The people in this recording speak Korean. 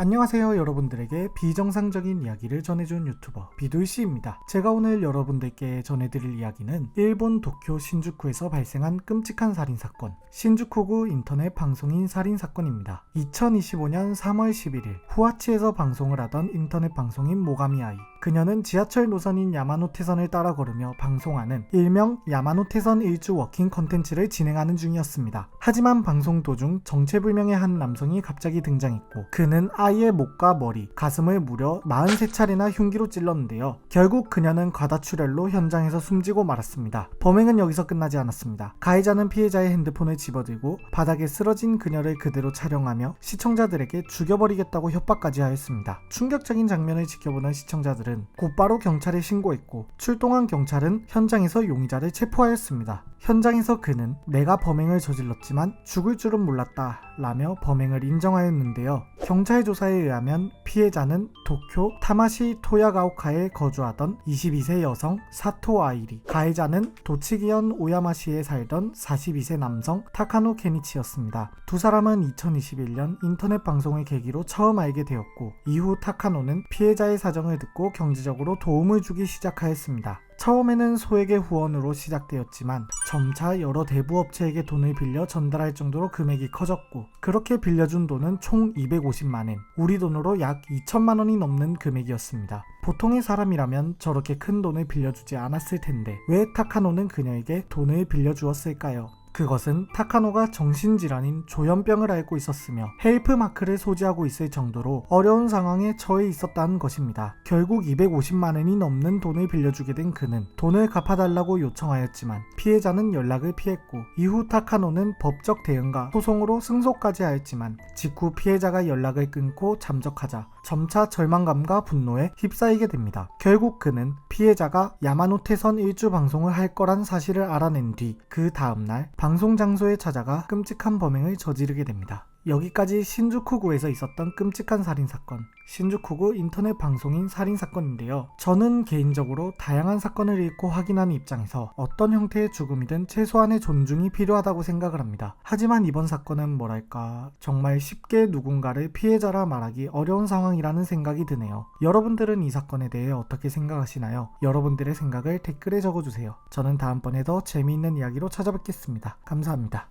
안녕하세요 여러분들에게 비정상적인 이야기를 전해준 유튜버 비돌씨입니다. 제가 오늘 여러분들께 전해드릴 이야기는 일본 도쿄 신주쿠에서 발생한 끔찍한 살인사건 신주쿠구 인터넷 방송인 살인사건입니다. 2025년 3월 11일 후아치에서 방송을 하던 인터넷 방송인 모가미 아이 그녀는 지하철 노선인 야마노테선을 따라 걸으며 방송하는 일명 야마노테선 일주 워킹 컨텐츠를 진행하는 중이었습니다. 하지만 방송 도중 정체불명의 한 남성이 갑자기 등장했고 그는 아이의 목과 머리, 가슴을 무려 43차례나 흉기로 찔렀는데요. 결국 그녀는 과다출혈로 현장에서 숨지고 말았습니다. 범행은 여기서 끝나지 않았습니다. 가해자는 피해자의 핸드폰을 집어들고 바닥에 쓰러진 그녀를 그대로 촬영하며 시청자들에게 죽여버리겠다고 협박까지 하였습니다. 충격적인 장면을 지켜보는 시청자들 은 곧바로 경찰에 신고했고 출동한 경찰은 현장에서 용의자를 체포하였습니다. 현장에서 그는 내가 범행을 저질렀지만 죽을 줄은 몰랐다 라며 범행을 인정하였는데요. 경찰 조사에 의하면 피해자는 도쿄 타마시 토야가오카에 거주하던 22세 여성 사토 아이리, 가해자는 도치기현 오야마시에 살던 42세 남성 타카노 케니치였습니다. 두 사람은 2021년 인터넷 방송을 계기로 처음 알게 되었고 이후 타카노는 피해자의 사정을 듣고 경제적으로 도움을 주기 시작하였습니다. 처음에는 소액의 후원으로 시작되었지만 점차 여러 대부 업체에게 돈을 빌려 전달할 정도로 금액이 커졌고 그렇게 빌려준 돈은 총 250만엔, 우리 돈으로 약 2천만 원이 넘는 금액이었습니다. 보통의 사람이라면 저렇게 큰 돈을 빌려주지 않았을 텐데 왜 타카노는 그녀에게 돈을 빌려주었을까요? 그것은 타카노가 정신질환인 조현병을 앓고 있었으며 헬프 마크를 소지하고 있을 정도로 어려운 상황에 처해 있었다는 것입니다. 결국 250만 원이 넘는 돈을 빌려주게 된 그는 돈을 갚아달라고 요청하였지만 피해자는 연락을 피했고 이후 타카노는 법적 대응과 소송으로 승소까지 하였지만 직후 피해자가 연락을 끊고 잠적하자 점차 절망감과 분노에 휩싸이게 됩니다. 결국 그는 피해자가 야마노테선 일주 방송을 할 거란 사실을 알아낸 뒤 그 다음날 방송 장소에 찾아가 끔찍한 범행을 저지르게 됩니다. 여기까지 신주쿠구에서 있었던 끔찍한 살인사건, 신주쿠구 인터넷 방송인 살인사건인데요. 저는 개인적으로 다양한 사건을 읽고 확인하는 입장에서 어떤 형태의 죽음이든 최소한의 존중이 필요하다고 생각을 합니다. 하지만 이번 사건은 뭐랄까, 정말 쉽게 누군가를 피해자라 말하기 어려운 상황이라는 생각이 드네요. 여러분들은 이 사건에 대해 어떻게 생각하시나요? 여러분들의 생각을 댓글에 적어주세요. 저는 다음번에 더 재미있는 이야기로 찾아뵙겠습니다. 감사합니다.